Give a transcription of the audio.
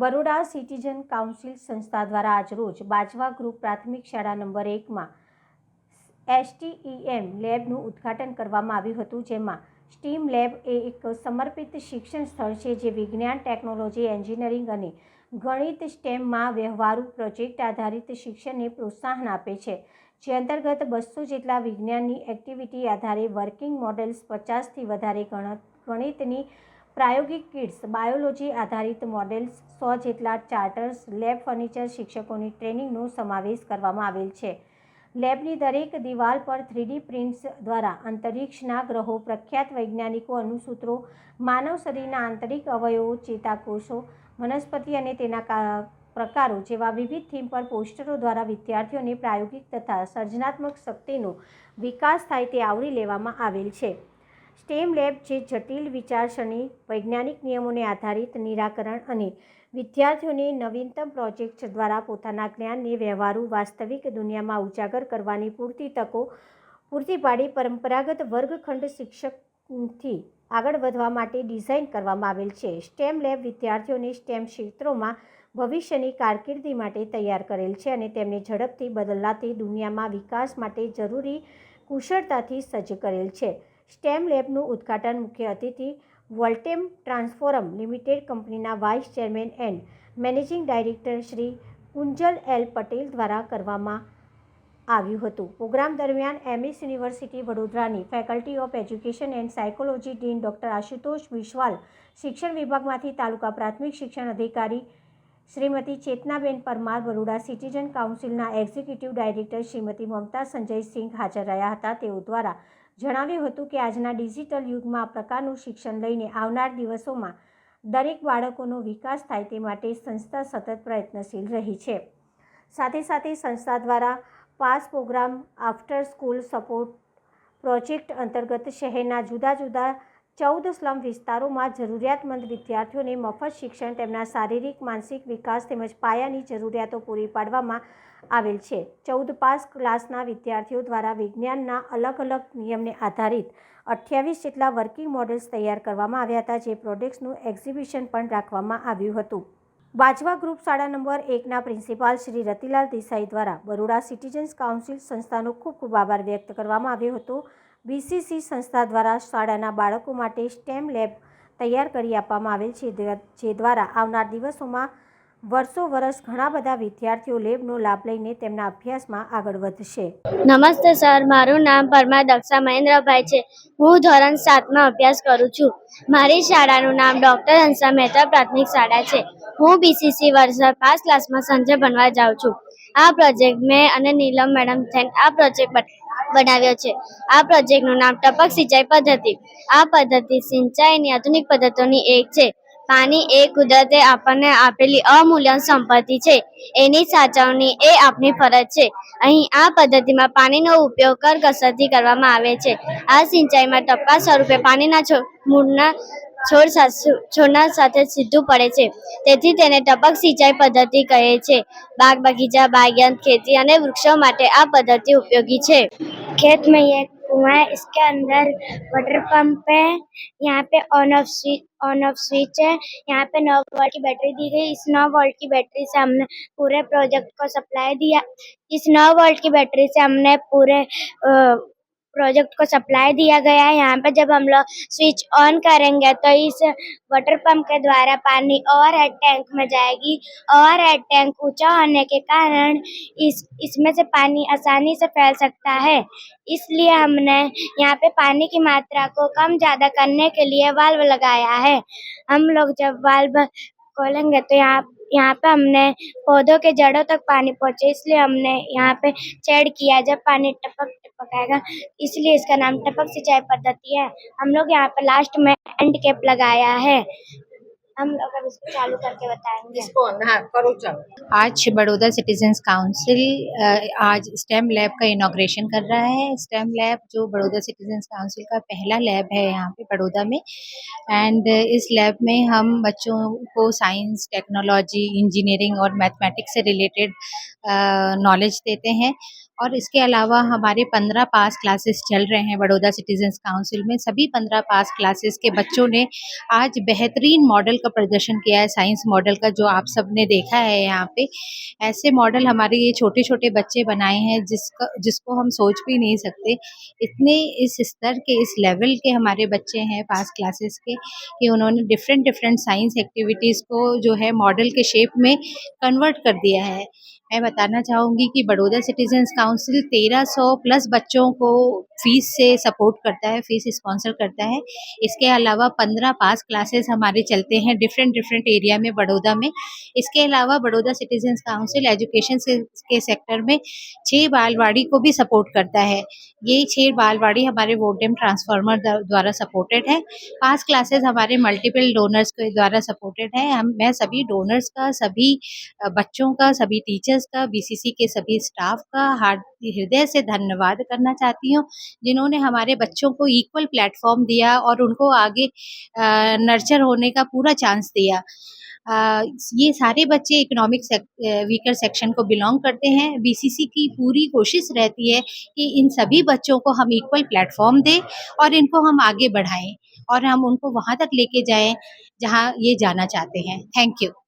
Baroda citizen council સંસ્થા દ્વારા આજરોજ બાજવા ગ્રુપ પ્રાથમિક શાળા નંબર એકમાં એસટીઈએમ લેબનું ઉદ્ઘાટન કરવામાં આવ્યું હતું. જેમાં સ્ટીમ લેબ એ એક સમર્પિત શિક્ષણ સ્થળ છે જે વિજ્ઞાન, ટેકનોલોજી, એન્જિનિયરિંગ અને ગણિત સ્ટેમમાં વ્યવહારુ પ્રોજેક્ટ આધારિત શિક્ષણને પ્રોત્સાહન આપે છે. જે અંતર્ગત બસો જેટલા વિજ્ઞાનની એક્ટિવિટી આધારે વર્કિંગ મોડેલ્સ પચાસથી વધારે ગણ ગણિતની પ્રાયોગિક કિટ્સ, બાયોલોજી આધારિત મોડેલ્સ, સો જેટલા ચાર્ટર્સ, લેબ ફર્નિચર શિક્ષકોની ટ્રેનિંગનો સમાવેશ કરવામાં આવેલ છે. લેબની દરેક દિવાલ પર થ્રીડી પ્રિન્ટ્સ દ્વારા અંતરિક્ષના ગ્રહો, પ્રખ્યાત વૈજ્ઞાનિકો અણુસૂત્રો માનવ શરીરના આંતરિક અવયવો, ચેતાકોષો, વનસ્પતિ અને તેના પ્રકારો જેવા વિવિધ થીમ પર પોસ્ટરો દ્વારા વિદ્યાર્થીઓને પ્રાયોગિક તથા સર્જનાત્મક શક્તિનો વિકાસ થાય તે આવરી લેવામાં આવેલ છે. સ્ટેમ લેબ જે જટિલ વિચારસરણી, વૈજ્ઞાનિક નિયમોને આધારિત નિરાકરણ અને વિદ્યાર્થીઓને નવીનતમ પ્રોજેક્ટ દ્વારા પોતાના જ્ઞાનને વ્યવહારુ વાસ્તવિક દુનિયામાં ઉજાગર કરવાની પૂરતી તકો, પૂરતી પાડી પરંપરાગત વર્ગખંડ શિક્ષકથી આગળ વધવા માટે ડિઝાઇન કરવામાં આવેલ છે. સ્ટેમ લેબ વિદ્યાર્થીઓને સ્ટેમ ક્ષેત્રોમાં ભવિષ્યની કારકિર્દી માટે તૈયાર કરેલ છે અને તેમને ઝડપથી બદલાતી દુનિયામાં વિકાસ માટે જરૂરી કુશળતાથી સજ્જ કરેલ છે. સ્ટેમ લેબનું ઉદ્ઘાટન મુખ્ય અતિથિ વોલ્ટેમ ટ્રાન્સફોરમ લિમિટેડ કંપનીના vice chairman and managing director Shri Kunjal L Patel દ્વારા કરવામાં આવ્યું હતું. પ્રોગ્રામ દરમિયાન એમએસ યુનિવર્સિટી વડોદરાની faculty of education and psychology dean doctor Ashutosh Vishwal, શિક્ષણ વિભાગમાંથી તાલુકા પ્રાથમિક શિક્ષણ અધિકારી શ્રીમતી ચેતનાબેન પરમાર, બરોડા સિટીઝન કાઉન્સિલના એક્ઝિક્યુટિવ ડાયરેક્ટર શ્રીમતી મમતા સંજયસિંહ હાજર રહ્યા હતા. તેઓ દ્વારા જણાવ્યું હતું કે આજના ડિજિટલ યુગમાં આ પ્રકારનું શિક્ષણ લઈને આવનાર દિવસોમાં દરેક બાળકોનો વિકાસ થાય તે માટે સંસ્થા સતત પ્રયત્નશીલ રહી છે. સાથે સાથે સંસ્થા દ્વારા pass programme, after school support project અંતર્ગત શહેરના જુદા જુદા ચૌદ સ્લમ વિસ્તારોમાં જરૂરિયાતમંદ વિદ્યાર્થીઓને મફત શિક્ષણ તેમના શારીરિક, માનસિક વિકાસ તેમજ પાયાની જરૂરિયાતો પૂરી પાડવામાં આવેલ છે. ચૌદ પાસ ક્લાસના વિદ્યાર્થીઓ દ્વારા વિજ્ઞાનના અલગ અલગ નિયમને આધારિત અઠ્યાવીસ જેટલા વર્કિંગ મોડેલ્સ તૈયાર કરવામાં આવ્યા હતા, જે પ્રોડક્ટ્સનું એક્ઝિબિશન પણ રાખવામાં આવ્યું હતું. બાજવા ગ્રુપ શાળા નંબર એકના પ્રિન્સિપાલ શ્રી રતિલાલ દેસાઈ દ્વારા બરોડા સિટીઝન્સ કાઉન્સિલ સંસ્થાનો ખૂબ ખૂબ આભાર વ્યક્ત કરવામાં આવ્યો હતો. બીસીસી સંસ્થા દ્વારા શાળાના બાળકો માટે સ્ટેમ લેબ તૈયાર કરી આપવામાં આવેલ છે, જે- દ્વારા આવનાર દિવસોમાં વર્ષો વર્ષ ઘણા બધા વિદ્યાર્થીઓ લેબનો લાભ લઈને તેમના અભ્યાસમાં આગળ વધશે. નમસ્તે સર, મારું નામ પરમા દક્ષા મહેન્દ્રભાઈ છે. હું ધોરણ સાતમાં અભ્યાસ કરું છું. મારી શાળાનું નામ ડૉક્ટર હંસા મહેતા પ્રાથમિક શાળા છે. હું બીસીસી વર્ષ પાંચ ક્લાસમાં સંજય બનવા જાઉં છું. આ પ્રોજેક્ટ મેં અને નીલમ મેડમ થઈને આ પ્રોજેક્ટ બન- બનાવ્યો છે. આ પ્રોજેક્ટનું નામ ટપક સિંચાઈ પદ્ધતિ. આ પદ્ધતિ સિંચાઈની આધુનિક પદ્ધતિઓની એક છે. પાણી એ કુદરતે આપણને આપેલી અમૂલ્ય સંપત્તિ છે. એની સાચવણી એ આપણી ફરજ છે. અહીં આ પદ્ધતિમાં પાણીનો ઉપયોગ કર કસરતી કરવામાં આવે છે. આ સિંચાઈમાં ટપકા સ્વરૂપે પાણીના મૂળના છોડ છોડના સાથે સીધું પડે છે. તેથી તેને ટપક સિંચાઈ પદ્ધતિ કહે છે. બાગ બગીચા બાગયંત, ખેતી અને વૃક્ષો માટે આ પદ્ધતિ ઉપયોગી છે. ખેત મેં એક कुआँ है इसके अंदर वाटर पंप है, यहाँ पे on off switch on off switch है। यहाँ पे नौ वोल्ट की बैटरी दी गई। इस नौ वोल्ट की बैटरी से हमने पूरे प्रोजेक्ट को सप्लाई दिया। इस नौ वोल्ट की बैटरी से हमने पूरे प्रोजेक्ट को सप्लाई दिया गया है। यहाँ पे जब हम लोग स्विच ऑन करेंगे तो इस वाटर पंप के द्वारा पानी और हेड टैंक में जाएगी और हेड टैंक ऊँचा होने के कारण इस, इसमें से पानी आसानी से फैल सकता है। इसलिए हमने यहाँ पे पानी की मात्रा को कम ज़्यादा करने के लिए वाल्व लगाया है। हम लोग जब वाल्व खोलेंगे तो यहाँ यहाँ पे हमने पौधों के जड़ों तक पानी पहुँचे, इसलिए हमने यहाँ पे चेड किया जब पानी टपक टपक आएगा, इसलिए इसका नाम टपक सिंचाई पद्धति है। हम लोग यहाँ पे लास्ट में एंड कैप लगाया है। हम लोग अब इसको चालू करके बताएँगे। इसको हाँ करो चलो। आज बड़ौदा सिटीजन्स काउंसिल आज स्टेम लैब का इनॉग्रेशन कर रहा है। स्टेम लैब जो बड़ौदा सिटीजन्स काउंसिल का पहला लैब है यहाँ पे बड़ौदा में। एंड इस लैब में हम बच्चों को साइंस टेक्नोलॉजी इंजीनियरिंग और मैथमेटिक्स से रिलेटेड नॉलेज देते हैं। और इसके अलावा हमारे पंद्रह पास क्लासेस चल रहे हैं बड़ौदा सिटीजन्स काउंसिल में। सभी पंद्रह पास क्लासेस के बच्चों ने आज बेहतरीन मॉडल का प्रदर्शन किया है साइंस मॉडल का, जो आप सबने देखा है यहाँ पे। ऐसे मॉडल हमारे ये छोटे छोटे बच्चे बनाए हैं, जिसका, जिसको हम सोच भी नहीं सकते। इतने इस स्तर के, इस लेवल के हमारे बच्चे हैं पास क्लासेस के, कि उन्होंने डिफरेंट डिफरेंट साइंस एक्टिविटीज़ को जो है मॉडल के शेप में कन्वर्ट कर दिया है। मैं बताना चाहूँगी कि बड़ौदा सिटीजन्स काउंसिल 1300 प्लस बच्चों को फ़ीस से सपोर्ट करता है फ़ीस स्पॉन्सर करता है। इसके अलावा 15 पास क्लासेस हमारे चलते हैं डिफरेंट डिफरेंट एरिया में, बड़ौदा में। इसके अलावा बड़ौदा सिटीजन्स काउंसिल एजुकेशन से, के सेक्टर में छः बालवाड़ी को भी सपोर्ट करता है। ये छः बालवाड़ी हमारे वोडेम ट्रांसफार्मर द्वारा सपोर्टेड है। पास क्लासेस हमारे मल्टीपल डोनर्स के द्वारा सपोर्टेड है। हम, मैं सभी डोनर्स का, सभी बच्चों का, सभी टीचर्स का बीसीसी के सभी स्टाफ का हार्द हृदय से धन्यवाद करना चाहती हूँ जिन्होंने हमारे बच्चों को इक्वल प्लेटफॉर्म दिया और उनको आगे नर्चर होने का पूरा चांस दिया। अ, ये सारे बच्चे इकोनॉमिक सेक, वीकर सेक्शन को बिलोंग करते हैं। बीसीसी की पूरी कोशिश रहती है कि इन सभी बच्चों को हम इक्वल प्लेटफॉर्म दें और इनको हम आगे बढ़ाएँ और हम उनको वहाँ तक लेके जाएँ जहाँ ये जाना चाहते हैं। Thank you